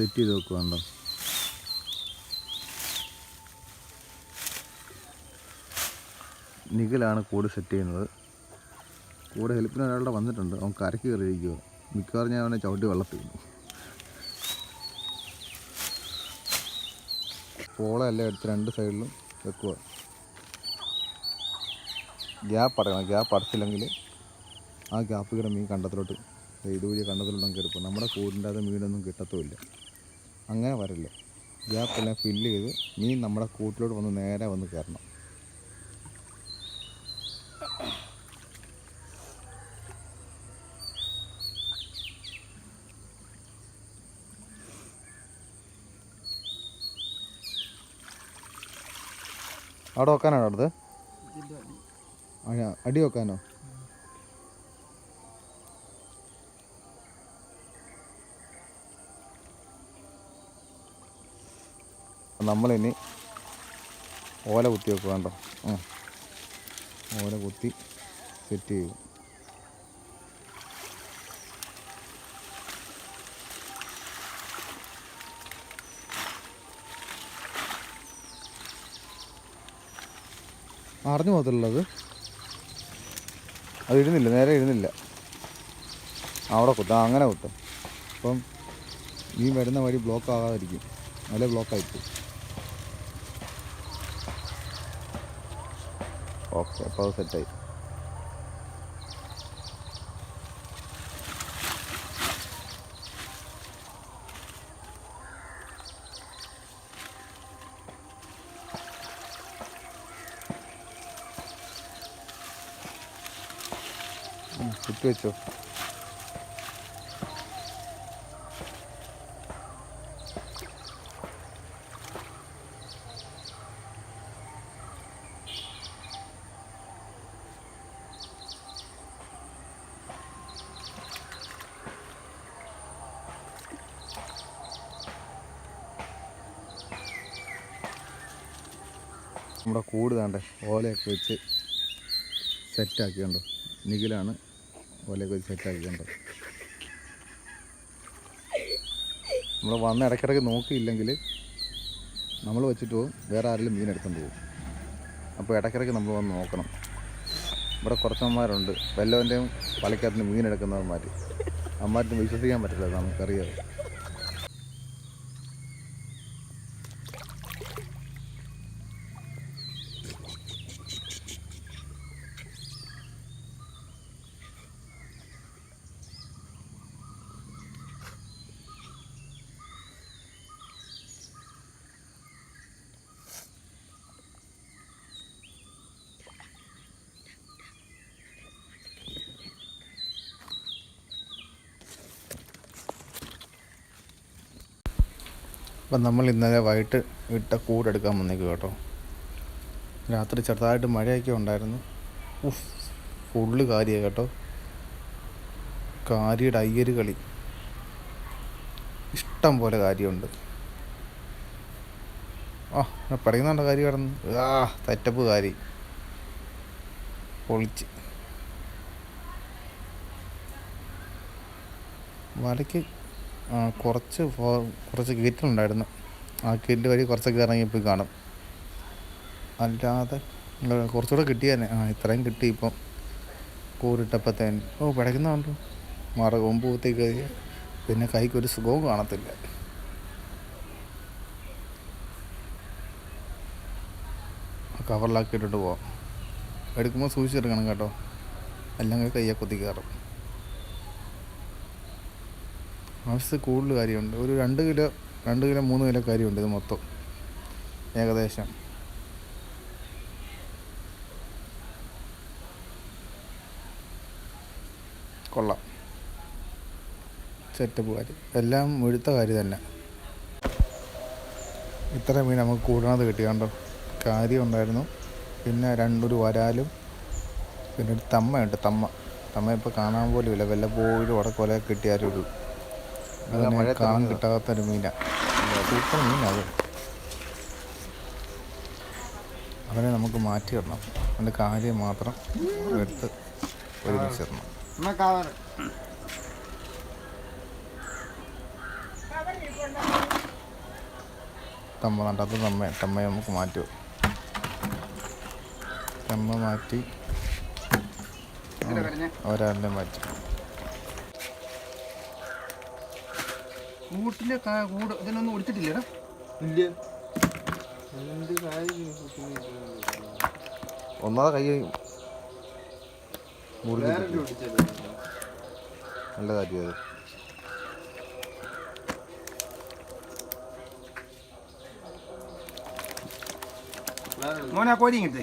Set ചെയ്ത് വെക്കുന്നുണ്ടോ നിഖിലാണ് കൂട് set ചെയ്യുന്നത്. കൂടെ ഹെൽപ്പിന് ഒരാളുടെ വന്നിട്ടുണ്ട്. അവൻ കരക്ക് കയറിയിരിക്കുക മിക്കവാറും ഞാൻ അവനെ ചവിട്ടി വെള്ളത്തിൽ പോളയല്ല എടുത്ത് രണ്ട് സൈഡിലും വെക്കുക ഗ്യാപ്പ് അടക്കണം. ഗ്യാപ്പ് അടച്ചില്ലെങ്കിൽ ആ ഗ്യാപ്പ് കൂടെ മീൻ കണ്ടത്തിലോട്ട് ഇതുവഴി കണ്ടത്തിലോട്ടും കയറിപ്പോൾ നമ്മുടെ കൂടിന്റെ അത് മീനൊന്നും കിട്ടത്തുമില്ല. അങ്ങനെ വരില്ല ഗ്യാപ്പെല്ലാം ഫില്ല് ചെയ്ത് മീൻ നമ്മുടെ കൂട്ടിലോട്ട് വന്ന് നേരെ വന്ന് കയറണം അവിടെ വെക്കാനാണോ അടുത്ത്? അടി വെക്കാനോ? നമ്മളിനി ഓല കുത്തി വെക്കുക കേട്ടോ ഓല കുത്തി സെറ്റ് ചെയ്യും. അറിഞ്ഞു പോകത്തുള്ളത് അത്? ഇരുന്നില്ല നേരെ ഇരുന്നില്ല അവിടെ കുത്താം. അങ്ങനെ കുത്താം. അപ്പം ഈ വരുന്ന വഴി ബ്ലോക്ക് ആകാതിരിക്കും. നല്ല ബ്ലോക്കായിപ്പോയി ഓക്കെ അപ്പോൾ സെറ്റായി കുത്തി വെച്ചോ. നമ്മുടെ കൂട് താണ്ടേ ഓലയൊക്കെ വെച്ച് സെറ്റാക്കിയുണ്ടോ? നിഖിലാണ് ഓലയൊക്കെ വെച്ച് സെറ്റാക്കിയുണ്ടോ നമ്മൾ വന്ന് ഇടയ്ക്കിടയ്ക്ക് നോക്കിയില്ലെങ്കിൽ നമ്മൾ വെച്ചിട്ട് പോകും വേറെ ആരെങ്കിലും മീൻ എടുത്തുകൊണ്ട് പോകും അപ്പോൾ ഇടയ്ക്കിടയ്ക്ക് നമ്മൾ വന്ന് നോക്കണം. ഇവിടെ കുറച്ചന്മാരുണ്ട് വല്ലവന്റെയും വലക്കകത്ത് മീൻ എടുക്കുന്നവന്മാർ അമ്മാരും വിശ്വസിക്കാൻ പറ്റില്ല നമുക്കറിയാം. അപ്പം നമ്മൾ ഇന്നലെ വൈകിട്ട് ഇട്ട കൂടെടുക്കാൻ വന്നേക്കും കേട്ടോ. രാത്രി ചെറുതായിട്ട് മഴയൊക്കെ ഉണ്ടായിരുന്നു. ഉഫ് ഫുള്ള് കാര്യമാണ് കേട്ടോ. കാരിയുടെ അയ്യര് കളി. ഇഷ്ടം പോലെ കാര്യമുണ്ട്. ആ പറയുന്നുണ്ടോ കാര്യം കിടന്ന്? ആ തറ്റപ്പ് കാരി. പൊളിച്ച്. വലയ്ക്ക് കുറച്ച് കുറച്ച് ഗേറ്റുണ്ടായിരുന്നു ആ ഗേറ്റ് വഴി കുറച്ചൊക്കെ ഇറങ്ങിയപ്പോൾ കാണും. അല്ലാതെ കുറച്ചുകൂടെ കിട്ടിയതന്നെ ആ ഇത്രയും കിട്ടി ഇപ്പം. കൂരിട്ടപ്പത്തേന് ഓ പിടയ്ക്കുന്നുണ്ടോ മറ കൊമ്പ് കുത്തി കഴിഞ്ഞ് പിന്നെ കൈക്ക് ഒരു സുഖവും കാണത്തില്ല. കവറിലാക്കിയിട്ടിട്ട് പോവാം. എടുക്കുമ്പോൾ സൂക്ഷിച്ചെടുക്കണം കേട്ടോ. അല്ലെങ്കിൽ കയ്യെ കുത്തി കയറും. ആവശ്യത്തിൽ കൂടുതൽ കാര്യമുണ്ട്. ഒരു രണ്ട് കിലോ രണ്ട് കിലോ മൂന്ന് കിലോ കാര്യമുണ്ട് ഇത് മൊത്തം. ഏകദേശം. കൊള്ളാം. സെറ്റപ്പ് കാര്യം. എല്ലാം മുഴുത്ത കാര്യം തന്നെ ഇത്ര മീൻ നമുക്ക് കൂടണത് കിട്ടി. കണ്ടോ? കാര്യം ഉണ്ടായിരുന്നു പിന്നെ രണ്ടൊരു വരാലും പിന്നെ ഒരു തമ്മയുണ്ട്. തമ്മ. തമ്മ ഇപ്പോൾ കാണാൻ പോലും ഇല്ല. വല്ലപ്പോഴും ഉടക്കൊല കിട്ടിയാലും ഒരു അതിനെ കാണാൻ കിട്ടാത്തൊരു മീനാണ് സൂപ്പർ മീനാണ് അവനെ നമുക്ക് മാറ്റി വരണം അതിന്റെ കാര്യം മാത്രം എടുത്ത് ഒരുമിച്ചിടണം തമ്മ നട്ടത് തമ്മ തമ്മയെ നമുക്ക് മാറ്റും തമ്മ മാറ്റി ഒരാളിനെ മാറ്റി കൂട്ടിലെ കാ- കൂട് അതിനൊന്നും ഒടിച്ചിട്ടില്ലടാ? ഇല്ല. ഒന്നാമത് കൈ നല്ല കാര്യം അത്. മോനാ കോരി ഇങ്ങോട്ട്